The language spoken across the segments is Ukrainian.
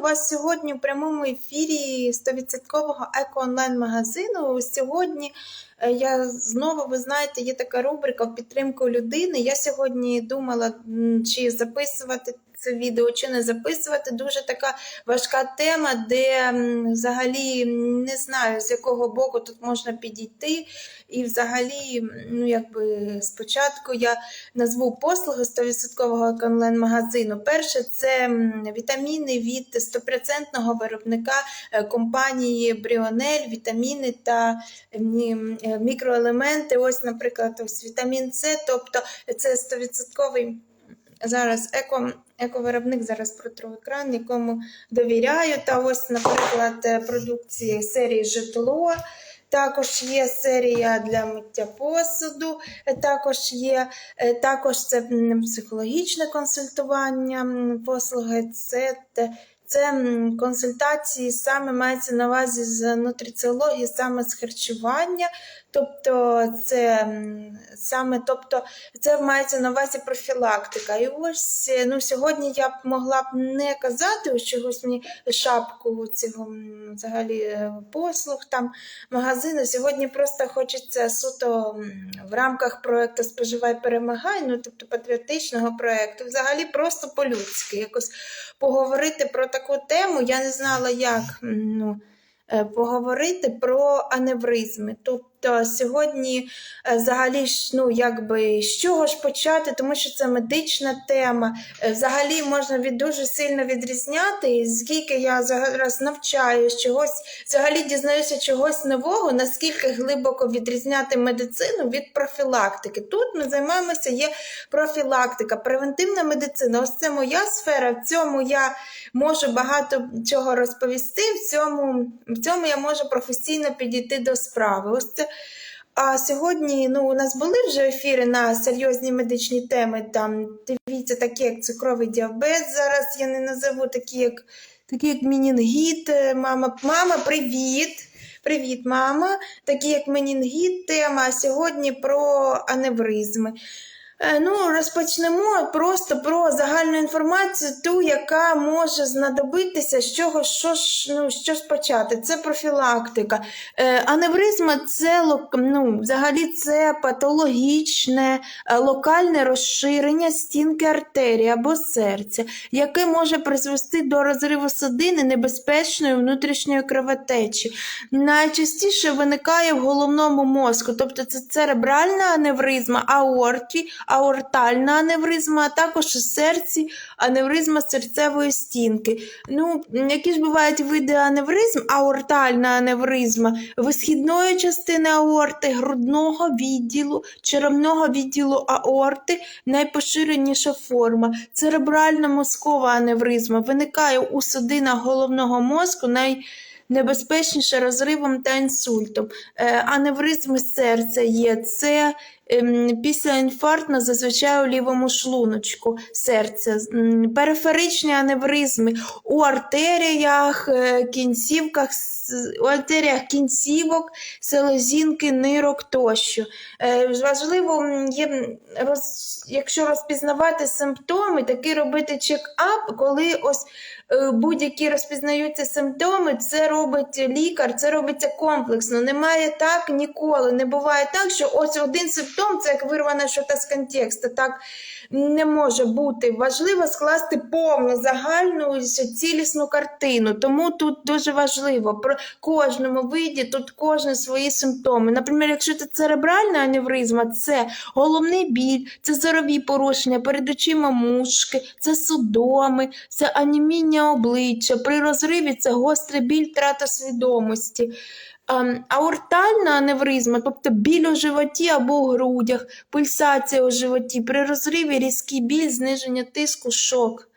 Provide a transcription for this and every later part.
Вас сьогодні в прямому ефірі 100% еко-онлайн-магазину. Сьогодні е, я знову, ви знаєте, є така рубрика в підтримку людини. Я сьогодні думала, чи записувати це відео, чи не записувати. Дуже така важка тема, де взагалі не знаю, з якого боку тут можна підійти. І взагалі, ну якби спочатку я назву послуги 100% онлайн-магазину. Перше це вітаміни від 100% виробника е, компанії Бріонель, вітаміни та е, мікроелементи. Ось, наприклад, ось вітамін С, тобто це 100% зараз еко. Ековиробник зараз протру екран, якому довіряю. Та ось, наприклад, е, продукції серії житло. Також є серія для миття посуду, е, також є е, також це психологічне консультування, послуги, це, це консультації саме мається на увазі з нутриціології, саме з харчування. Тобто це саме, тобто це мається на увазі профілактика. І ось е, ну, сьогодні я б могла б не казати ось чогось мені шапку цього взагалі е, послуг там магазину. Сьогодні просто хочеться суто в рамках проекту Споживай перемагай, ну тобто патріотичного проекту, взагалі просто по-людськи якось поговорити про таку тему. Я не знала, як ну, е, поговорити про аневризми. Тобто сьогодні е, взагалі ну, якби, з чого ж почати, тому що це медична тема. Е, Взагалі можна від дуже сильно відрізняти, і скільки я зараз навчаю чогось, взагалі дізнаюся чогось нового, наскільки глибоко відрізняти медицину від профілактики. Тут ми займаємося є профілактика, превентивна медицина. Ось це моя сфера. В цьому я можу багато чого розповісти. В цьому, в цьому я можу професійно підійти до справи. Ось це. А сьогодні ну, у нас були вже ефіри на серйозні медичні теми. Там дивіться, такі як цукровий діабет. Зараз я не назову такі, як такі як мінінгіт. Е, Мама, мама, привіт! Привіт, мама! Такі як менінгіт, тема а сьогодні про аневризми. Е, Ну, розпочнемо просто про загальну інформацію, ту, яка може знадобитися, з чого що ж, ну, що ж почати. Це профілактика. Е, Аневризма це ну, взагалі це патологічне е, локальне розширення стінки артерії або серця, яке може призвести до розриву судини небезпечної внутрішньої кровотечі. Найчастіше виникає в головному мозку, тобто це церебральна аневризма, аорті, аортальна аневризма, а також у серці аневризма серцевої стінки. Ну, які ж бувають види аневризм? Аортальна аневризма висхідної частини аорти, грудного відділу, черевного відділу аорти, найпоширеніша форма. Церебрально-мозкова аневризма виникає у судинах головного мозку. Най... Небезпечніше розривом та інсультом. Е, аневризми серця є це ем, післяінфарктна зазвичай у лівому шлуночку серця. Периферичні аневризми у артеріях, е, кінцівках, у артеріях кінцівок, селезінки, нирок тощо. Е, Важливо є, якщо розпізнавати симптоми, таки робити чек-ап, коли ось будь-які розпізнаються симптоми, це робить лікар, це робиться комплексно. Немає так ніколи. Не буває так, що ось один симптом це як вирване щось з контексту. Так не може бути. Важливо скласти повну загальну цілісну картину. Тому тут дуже важливо про кожному виді, тут кожен свої симптоми. Наприклад, якщо це церебральна аневризма, це головний біль, це зорові порушення, перед очима мушки, це судоми, це аніміння обличчя. При розриві це гострий біль, трата свідомості. Ем, Аортальна аневризма, тобто біль у животі або у грудях, пульсація у животі, при розриві різкий біль, зниження тиску, шок.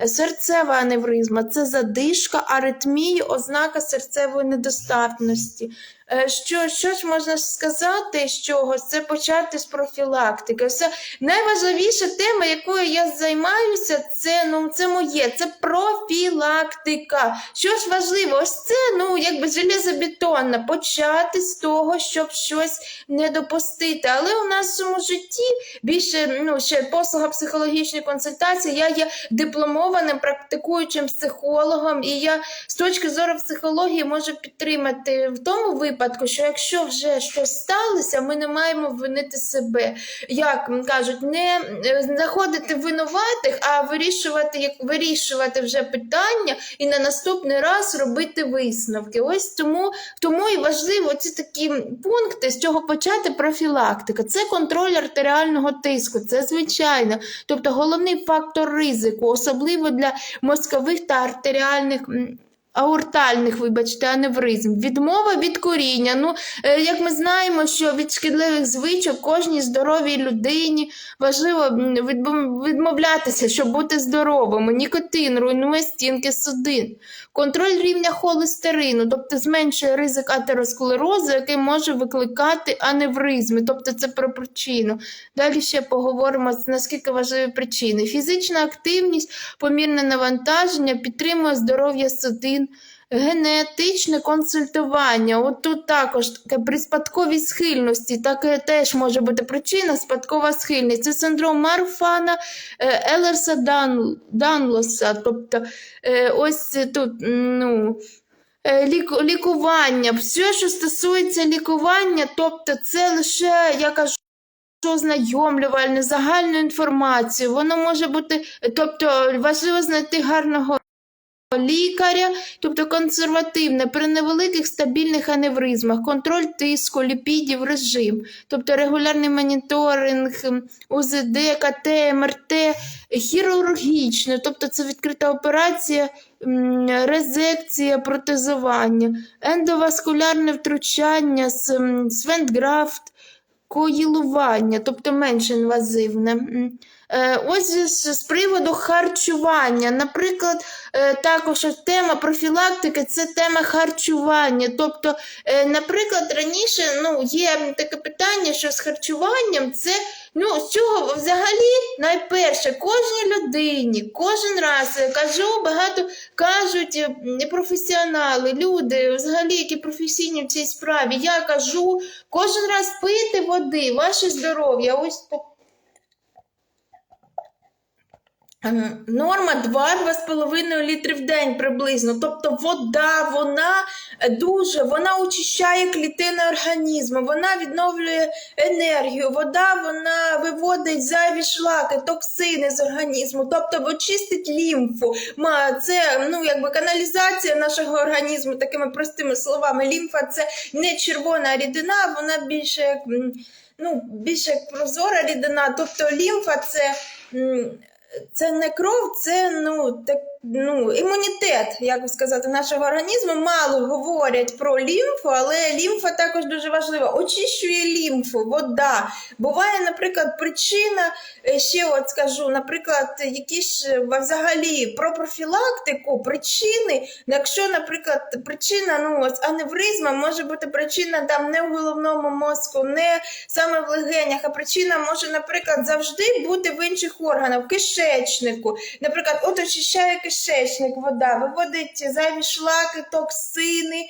Е, Серцева аневризма це задишка, аритмії, ознака серцевої недостатності. Е, Що, що можна сказати з чогось? Це почати з профілактики. Все найважливіша тема, якою я займаюся, це ну це моє, це профілактика. Що ж важливо, ось це ну якби железобетонно, почати з того, щоб щось не допустити. Але у нашому житті більше ну ще послуга психологічної консультації. Я є дипломованим практикуючим психологом, і я з точки зору психології можу підтримати в тому випадку, що якщо вже щось сталося, ми не маємо винити себе. Як кажуть, не е, знаходити винуватих, а вирішувати, як вирішувати вже питання і на наступний раз робити висновки. Ось тому, тому і важливо ці такі пункти, з чого почати профілактика. Це контроль артеріального тиску, це звичайно. Тобто головний фактор ризику, особливо для мозкових та артеріальних. Аортальних, вибачте, аневризм, відмова від коріння. Ну, е, як ми знаємо, що від шкідливих звичок кожній здоровій людині важливо відмовлятися, щоб бути здоровими. Нікотин руйнує стінки судин. Контроль рівня холестерину, тобто зменшує ризик атеросклерозу, який може викликати аневризми, тобто це про причину. Далі ще поговоримо наскільки важливі причини. Фізична активність, помірне навантаження підтримує здоров'я судин. Генетичне консультування. От тут також таке при спадковій схильності, таке теж може бути причина спадкова схильність. Це синдром Марфана, Елерса Дан, Данлоса. Тобто е, ось тут ну, е, ліку- лікування. Все, що стосується лікування, тобто це лише, я кажу, ознайомлювальне, загальну інформацію. Воно може бути, тобто важливо знайти гарного лікаря, тобто консервативне, при невеликих стабільних аневризмах, контроль тиску, ліпідів, режим, тобто регулярний моніторинг, УЗД, КТ, МРТ, хірургічне, тобто це відкрита операція, резекція, протезування, ендоваскулярне втручання, свентграфт, коїлування, тобто менш інвазивне. Е, Ось з, приводу харчування. Наприклад, е, також тема профілактики це тема харчування. Тобто, е, наприклад, раніше ну, є таке питання, що з харчуванням це ну, з чого взагалі найперше кожній людині, кожен раз кажу, багато кажуть непрофесіонали, люди, взагалі, які професійні в цій справі. Я кажу, кожен раз пити води, ваше здоров'я. Ось по- Ем, Норма 2-2,5 літри в день приблизно. Тобто вода, вона е, дуже, вона очищає клітини організму, вона відновлює енергію, вода вона виводить зайві шлаки, токсини з організму, тобто очистить лімфу. Це ну, якби каналізація нашого організму, такими простими словами. Лімфа це не червона рідина, вона більше як ну, більше як прозора рідина. Тобто лімфа це. Це не кров, це ну, так, ну, імунітет, як би сказати, нашого організму. Мало говорять про лімфу, але лімфа також дуже важлива. Очищує лімфу, вода. Буває, наприклад, причина, е, ще от скажу, наприклад, які ж е, взагалі про профілактику причини, якщо, наприклад, причина ну, аневризма може бути причина там не в головному мозку, не саме в легенях, а причина може, наприклад, завжди бути в інших органах, в кишечнику. Наприклад, от очищає кишечник вода, виводить зайві шлаки, токсини.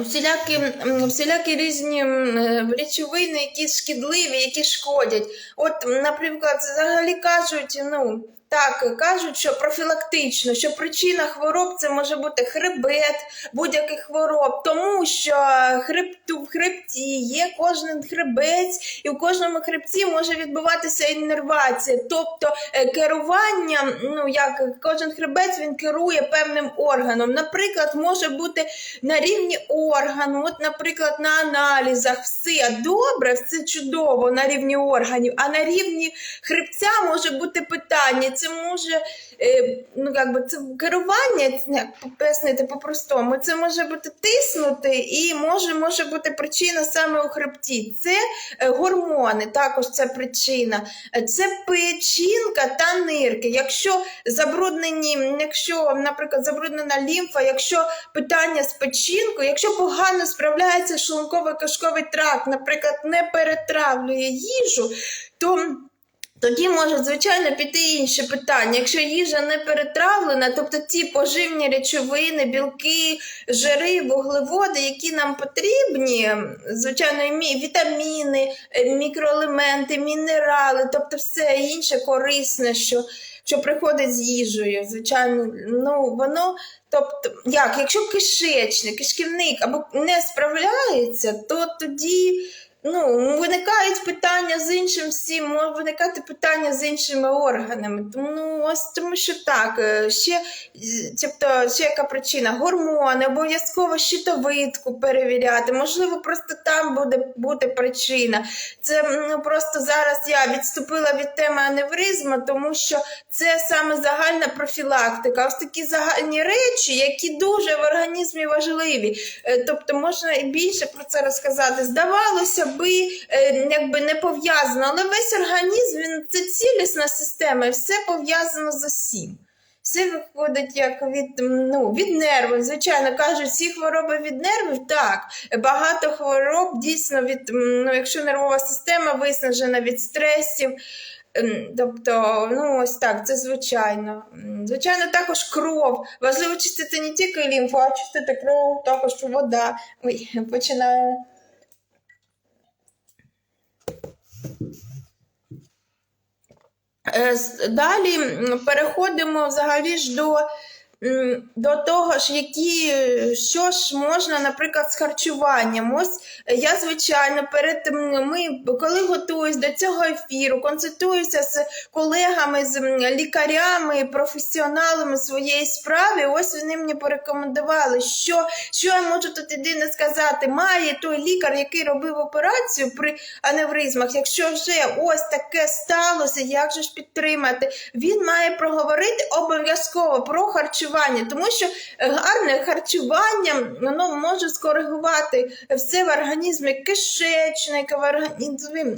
Всілякі, всілякі різні е, речовини, які шкідливі, які шкодять. От, наприклад, взагалі кажуть, ну так, кажуть, що профілактично, що причина хвороб це може бути хребет, будь-яких хвороб, тому що хребту в хребті є кожен хребець, і в кожному хребці може відбуватися іннервація, тобто е, керування, ну як кожен хребець він керує певним органом. Наприклад, може бути на рівні органу, от, наприклад, на аналізах все добре, все чудово на рівні органів, а на рівні хребця може бути питання. Це може е, ну, як би, це керування, як пояснити по-простому, це може бути тиснути і може, може бути причина саме у хребті. Це е, гормони, також це причина. Це печінка та нирки. Якщо забруднені, якщо, наприклад, забруднена лімфа, якщо питання з печінкою, якщо погано справляється шлунково-кишковий тракт, наприклад, не перетравлює їжу, то тоді може, звичайно, піти інше питання. Якщо їжа не перетравлена, тобто ті поживні речовини, білки, жири, вуглеводи, які нам потрібні, звичайно, вітаміни, е, мікроелементи, мінерали, тобто все інше корисне, що, що приходить з їжею, звичайно, ну воно. Тобто, як, якщо кишечник, кишківник або не справляється, то тоді ну, виникають питання з іншим всім, може виникати питання з іншими органами. Тому ну, ось тому що так, е, ще, тобто, ще яка причина? Гормони, обов'язково щитовидку перевіряти. Можливо, просто там буде бути причина. Це ну, просто зараз я відступила від теми аневризму, тому що це саме загальна профілактика. Ось такі загальні речі, які дуже в організмі важливі. Е, Тобто можна і більше про це розказати. Здавалося би, е, якби не пов'язано, але весь організм він це цілісна система, і все пов'язано з усім. Все виходить як від, ну, від нервів. Звичайно, кажуть, всі хвороби від нервів. Так, багато хвороб дійсно від, ну, якщо нервова система виснажена від стресів. Ем, Тобто, ну ось так, це звичайно. Звичайно, також кров. Важливо чистити не тільки лімфу, а чистити кров, також вода. Ой, починаю. Е, с- Далі переходимо взагалі ж до, до того ж, які, е, що ж можна, наприклад, з харчуванням. Ось е, я, звичайно, перед ми, коли готуюсь до цього ефіру, консультуюся з колегами, з лікарями, професіоналами своєї справи. Ось вони мені порекомендували, що, що я можу тут єдине сказати. Має той лікар, який робив операцію при аневризмах, якщо вже ось таке сталося, як же ж підтримати? Він має проговорити обов'язково про харчування, тому що е, гарне харчування воно може скоригувати все в організмі кишечника, в організмі.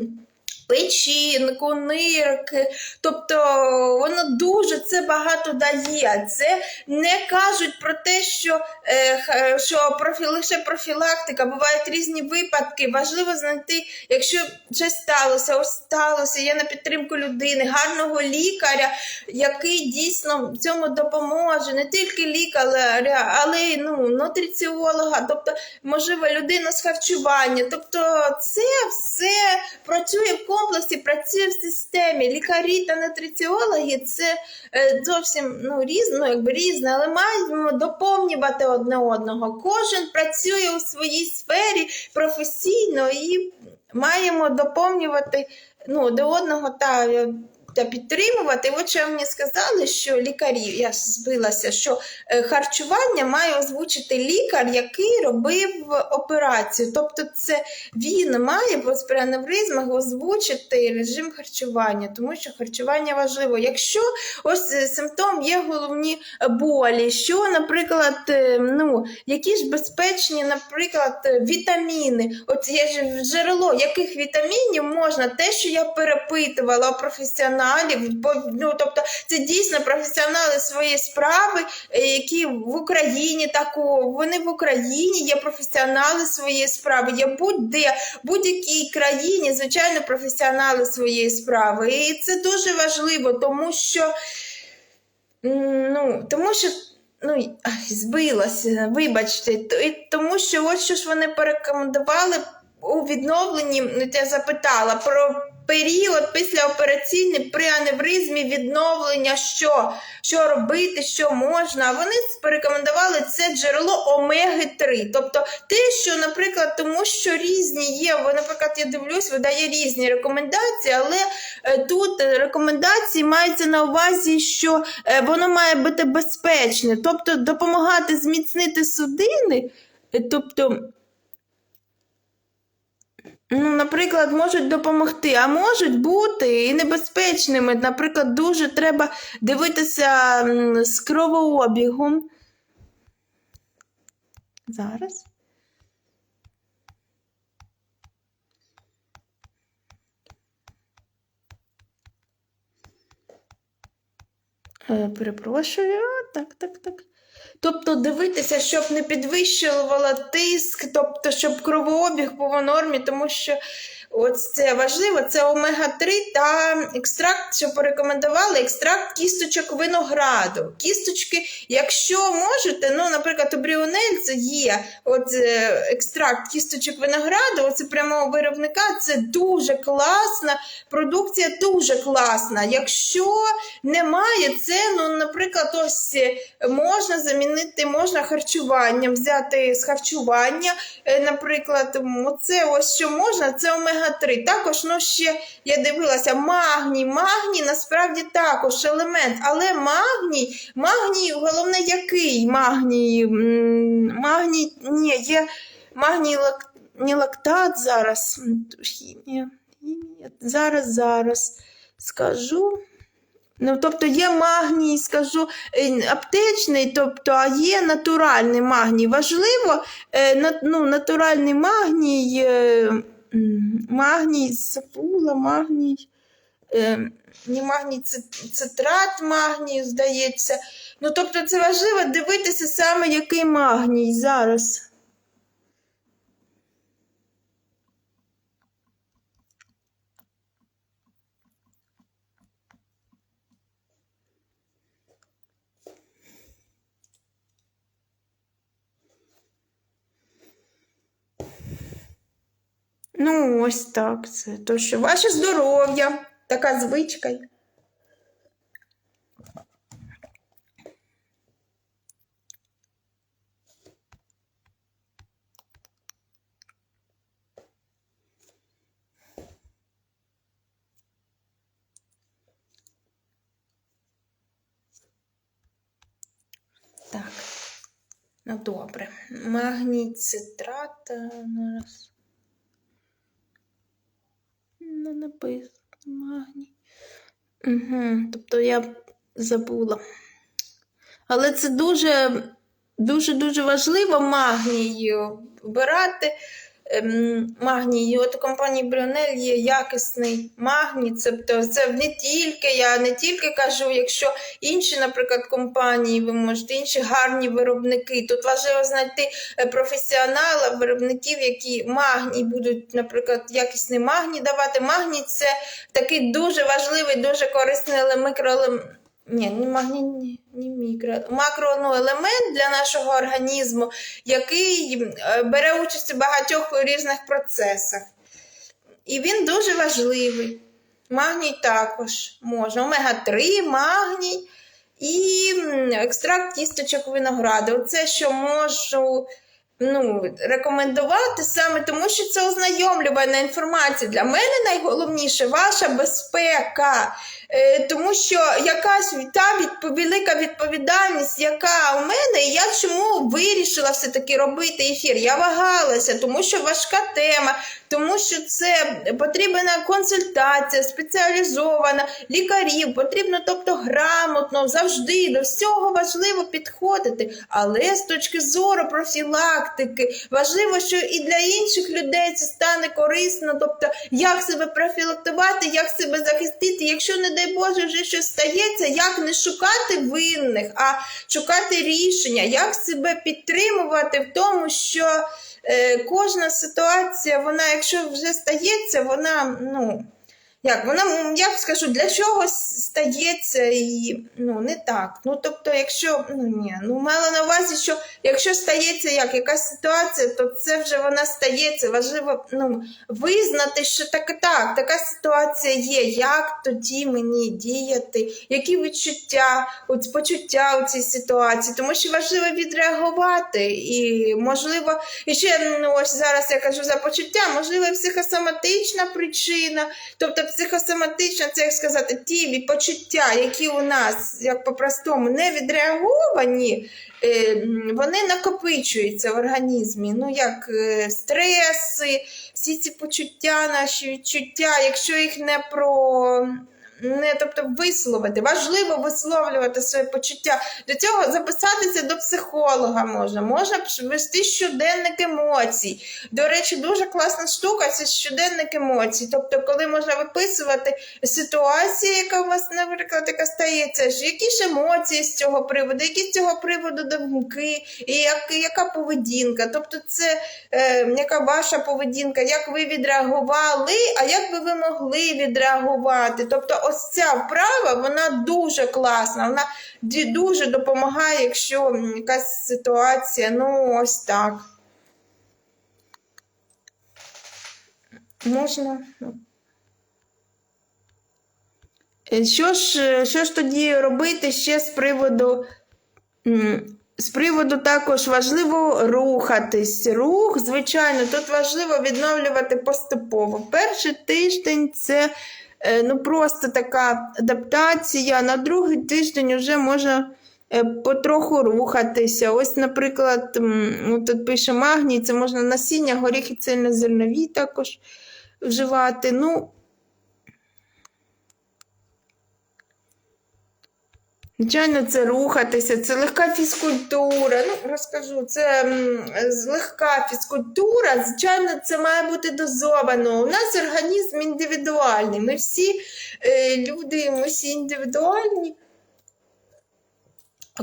Печінку, нирки, тобто воно дуже це багато дає. Це не кажуть про те, що, е, що профі, лише профілактика, бувають різні випадки. Важливо знайти, якщо щось сталося, ось сталося, є на підтримку людини, гарного лікаря, який дійсно цьому допоможе, не тільки лікаря, але й ну, нутриціолога, тобто, можливо, людина з харчування. Тобто, це все працює в комплексі, працює в системі. Лікарі та нутриціологи це е, зовсім ну, різно, якби різне, але маємо доповнювати одне одного. Кожен працює у своїй сфері професійно і маємо доповнювати ну, до одного та, та підтримувати. От що мені сказали, що лікарі, я збилася, що е, харчування має озвучити лікар, який робив операцію. Тобто, це він має по спряневризмах озвучити режим харчування, тому що харчування важливо. Якщо ось е, симптом є головні болі, що, наприклад, е, ну, які ж безпечні, наприклад, е, вітаміни, от є ж джерело, яких вітамінів можна, те, що я перепитувала у професіоналів, ну, тобто це дійсно професіонали своєї справи, е, які в Україні таку, вони в Україні є професіонали своєї справи, є будь-де, будь-якій країні, звичайно, професіонали своєї справи. І це дуже важливо, тому що, ну, тому що. Ну, збилася, вибачте, тому що ось що ж вони порекомендували у відновленні, ну, я запитала про період післяопераційний при аневризмі відновлення, що, що робити, що можна. Вони порекомендували це джерело омеги-3. Тобто те, що, наприклад, тому що різні є, наприклад, я дивлюсь, видає різні рекомендації, але е, тут рекомендації мається на увазі, що е, воно має бути безпечне, тобто допомагати зміцнити судини, е, тобто Ну, наприклад, можуть допомогти, а можуть бути і небезпечними. Наприклад, дуже треба дивитися з кровообігом. Зараз. Е, Перепрошую, так, так, так. Тобто дивитися, щоб не підвищувала тиск, тобто, щоб кровообіг був у нормі, тому що ось це важливо, це омега-3 та екстракт, що порекомендували, екстракт кісточок винограду. Кісточки, якщо можете, ну, наприклад, у Бріонельце є от, е, екстракт кісточок винограду, оце прямого виробника, це дуже класна продукція, дуже класна. Якщо немає, це, ну, наприклад, ось е, можна замінити, можна харчуванням, взяти з харчування, е, наприклад, м, оце ось що можна, це омега-3. Також, ну, ще я дивилася, магній, магній насправді також елемент, але магній, магній, головне, який магній? Магній, ні, є магній лак, не лактат зараз. Хімія, хімія. Зараз, зараз скажу. Ну, тобто є магній, скажу, е, аптечний, тобто, а є натуральний магній. Важливо, е, ну, натуральний магній, е, магній забула, магній, е, не магній, цитрат магнію, здається. Ну, тобто, це важливо дивитися саме, який магній зараз. Ну, ось так. Це то, що ваше здоров'я, така звичка. Так. Ну, добре. Магній цитрат. Зараз. Не написано магній. Угу, тобто я забула. Але це дуже, дуже, дуже важливо магнію вбирати. Ем, магній. От у компанії Брюнель є якісний магній. Тобто це не тільки, я не тільки кажу, якщо інші, наприклад, компанії, ви можете, інші гарні виробники. Тут важливо знайти е, професіонала, виробників, які магній будуть, наприклад, якісний магній давати. Магній це такий дуже важливий, дуже корисний еле- мікроелемент. Ні, магній, ні, не мікро, макро ну, елемент для нашого організму, який е, бере участь у багатьох різних процесах. І він дуже важливий. Магній також можна. Омега-3, магній і екстракт кісточок винограду. Оце, що можу ну, рекомендувати саме тому, що це ознайомлювана інформація. Для мене найголовніше ваша безпека. Е, тому що якась та відп- велика відповідальність, яка у мене, і я чому вирішила все-таки робити ефір. Я вагалася, тому що важка тема, тому що це потрібна консультація, спеціалізована, лікарів, потрібно, тобто, грамотно, завжди до всього важливо підходити. Але з точки зору профілактики, важливо, що і для інших людей це стане корисно, тобто, як себе профілактувати, як себе захистити, якщо, не дай Боже, вже щось стається, як не шукати винних, а шукати рішення, як себе підтримувати в тому, що е, кожна ситуація, вона, якщо вже стається, вона, ну, як вона, як скажу, для чогось стається і ну, не так. Ну, тобто, якщо, ну ні, ну мала на увазі, що якщо стається як якась ситуація, то це вже вона стається. Важливо ну, визнати, що так, так, така ситуація є. Як тоді мені діяти, які відчуття, от, почуття у цій ситуації, тому що важливо відреагувати. І можливо, і ще ну, ось зараз я кажу за почуття, можливо, психосоматична причина, тобто психосоматично, це як сказати, ті почуття, які у нас, як по-простому, не відреаговані, е, вони накопичуються в організмі. Ну, як е, стреси, всі ці почуття, наші відчуття, якщо їх не про. Не, тобто висловити, важливо висловлювати своє почуття. До цього записатися до психолога можна, можна вести щоденник емоцій. До речі, дуже класна штука це щоденник емоцій. Тобто, коли можна виписувати ситуацію, яка у вас, наприклад, яка стається, які ж емоції з цього приводу, які з цього приводу думки, і як, яка поведінка. Тобто, це е, яка ваша поведінка, як ви відреагували, а як би ви могли відреагувати. Тобто, ось ця вправа, вона дуже класна, вона дуже допомагає, якщо якась ситуація, ну ось так. Можна. Е, Що ж, що ж тоді робити ще з приводу? З приводу також важливо рухатись. Рух, звичайно, тут важливо відновлювати поступово. Перший тиждень це ну, просто така адаптація. На другий тиждень вже можна е, потроху рухатися. Ось, наприклад, тут пише магній, це можна насіння, горіхи цільнозернові також вживати. Ну, Звичайно, це рухатися, це легка фізкультура. Ну, розкажу, це легка фізкультура. Звичайно, це має бути дозовано. У нас організм індивідуальний. Ми всі е, люди, ми всі індивідуальні.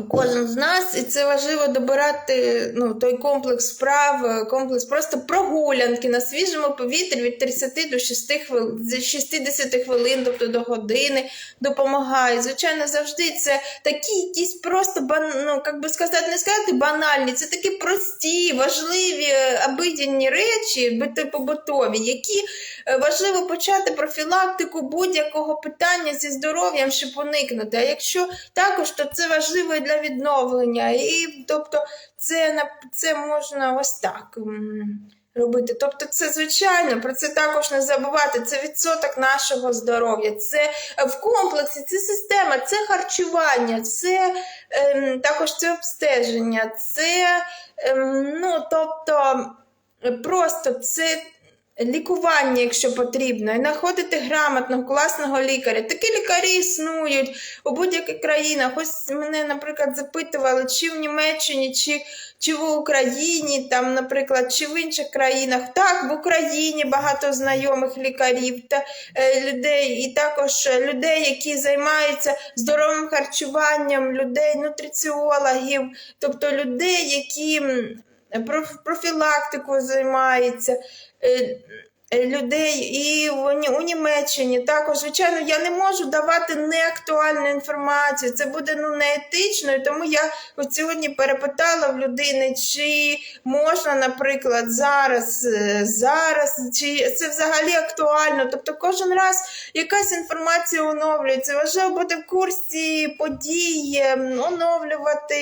Кожен з нас, і це важливо добирати ну, той комплекс справ, е, комплекс просто прогулянки на свіжому повітрі від 30 до 6 хвилин, 60 хвилин, тобто до години допомагає. Звичайно, завжди це такі якісь просто ну, як би сказати, не сказати банальні, це такі прості, важливі, е, обиденні речі, побутові, які е, важливо почати профілактику будь-якого питання зі здоров'ям, щоб уникнути. А якщо також, то це важливо для відновлення. І тобто це, це можна ось так. Робити. Тобто, це звичайно, про це також не забувати. Це відсоток нашого здоров'я, це е, в комплексі, це система, це харчування, це ем, також це обстеження, це ем, ну, тобто, е, просто це лікування, якщо потрібно, і знаходити грамотного, класного лікаря. Такі лікарі існують у будь-яких країнах. Ось мене, наприклад, запитували, чи в Німеччині, чи, чи в Україні, там, наприклад, чи в інших країнах. Так, в Україні багато знайомих лікарів та е, людей, і також людей, які займаються здоровим харчуванням, людей, нутриціологів, тобто людей, які профілактикою займаються. Е, е, Людей і у Німеччині також, звичайно, я не можу давати неактуальну інформацію. Це буде ну неетично, тому я от сьогодні перепитала в людини, чи можна, наприклад, зараз, е, зараз, чи це взагалі актуально. Тобто кожен раз якась інформація оновлюється. Важливо бути в курсі подій, ем, оновлювати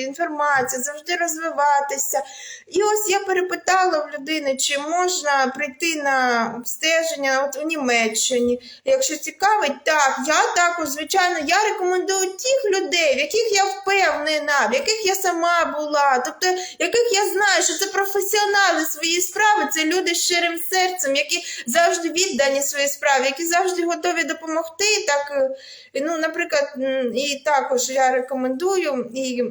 інформацію, завжди розвиватися. І ось я перепитала в людини, чи можна прийти на обстеження от у Німеччині. Якщо цікавить, так, я також, звичайно, я рекомендую тих людей, в яких я впевнена, в яких я сама була, тобто яких я знаю, що це професіонали своєї справи, це люди з щирим серцем, які завжди віддані своїй справі, які завжди готові допомогти. Так, е, ну, наприклад, і також я рекомендую і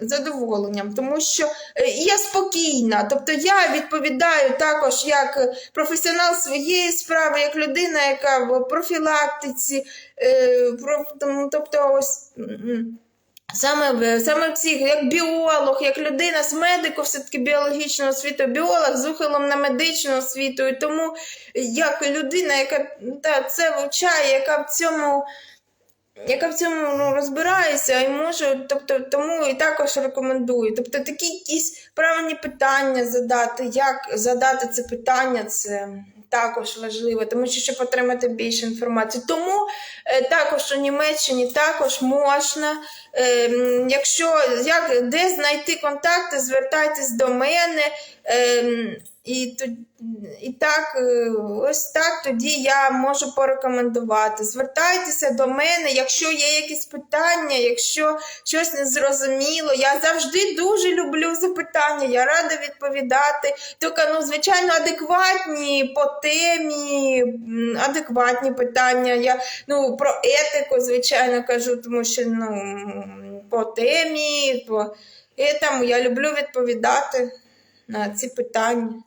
задоволенням, тому що е, я спокійна, тобто я відповідаю також як професіонал своєї справи, як людина, яка в профілактиці, е, тобто ось. Саме саме в цих, як біолог, як людина з медико, все-таки біологічного освіту, біолог з ухилом на медичну освіту. І тому як людина, яка та, це вивчає, яка в цьому яка в цьому ну, розбирається і можу, тобто тому і також рекомендую. Тобто такі якісь правильні питання задати, як задати це питання, це також важливо, тому що щоб отримати більше інформації. Тому е, також у Німеччині також можна. Е, якщо як де знайти контакти, звертайтесь до мене. Е, І, і так, е, ось так тоді я можу порекомендувати. Звертайтеся до мене, якщо є якісь питання, якщо щось не зрозуміло. Я завжди дуже люблю запитання, я рада відповідати. Тільки, ну, звичайно, адекватні по темі, адекватні питання. Я ну, про етику, звичайно, кажу, тому що ну, по темі, по етому я люблю відповідати на ці питання.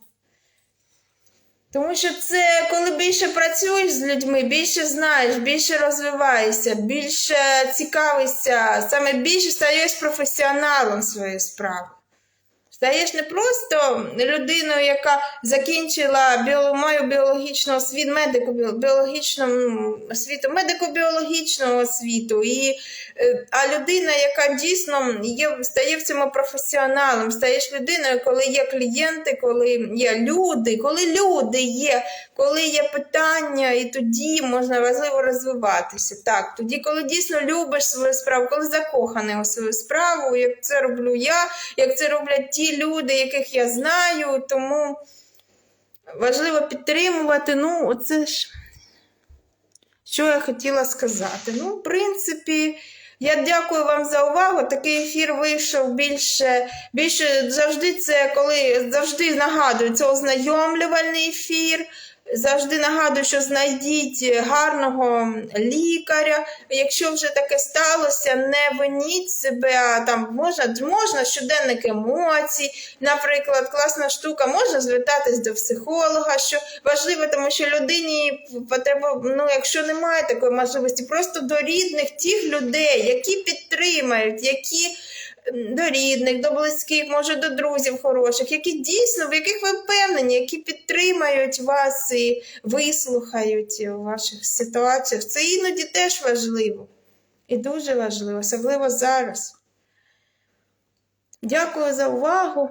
Тому що це коли більше працюєш з людьми, більше знаєш, більше розвиваєшся, більше цікавишся, саме більше стаєш професіоналом своєї справи. Стаєш не просто людиною, яка закінчила біо, маю біологічну освіту, медико біологічну освіту, медико-біологічну освіту, і, е, а людина, яка дійсно є, стає в цьому професіоналом, стаєш людиною, коли є клієнти, коли є люди, коли люди є, коли є питання, і тоді можна важливо розвиватися. Так, тоді, коли дійсно любиш свою справу, коли закоханий у свою справу, як це роблю я, як це роблять ті люди, яких я знаю, тому важливо підтримувати. Ну, оце ж. Що я хотіла сказати? Ну, в принципі, я дякую вам за увагу. Такий ефір вийшов більше, більше завжди це коли завжди нагадую, це ознайомлювальний ефір. Завжди нагадую, що знайдіть гарного лікаря. Якщо вже таке сталося, не виніть себе, там можна, можна щоденник емоцій, наприклад, класна штука, можна звертатись до психолога, що важливо, тому що людині потреба, ну, якщо немає такої можливості, просто до рідних тих людей, які підтримають, які до рідних, до близьких, може до друзів хороших, які дійсно, в яких ви впевнені, які підтримають вас і вислухають у ваших ситуаціях. Це іноді теж важливо. І дуже важливо, особливо зараз. Дякую за увагу.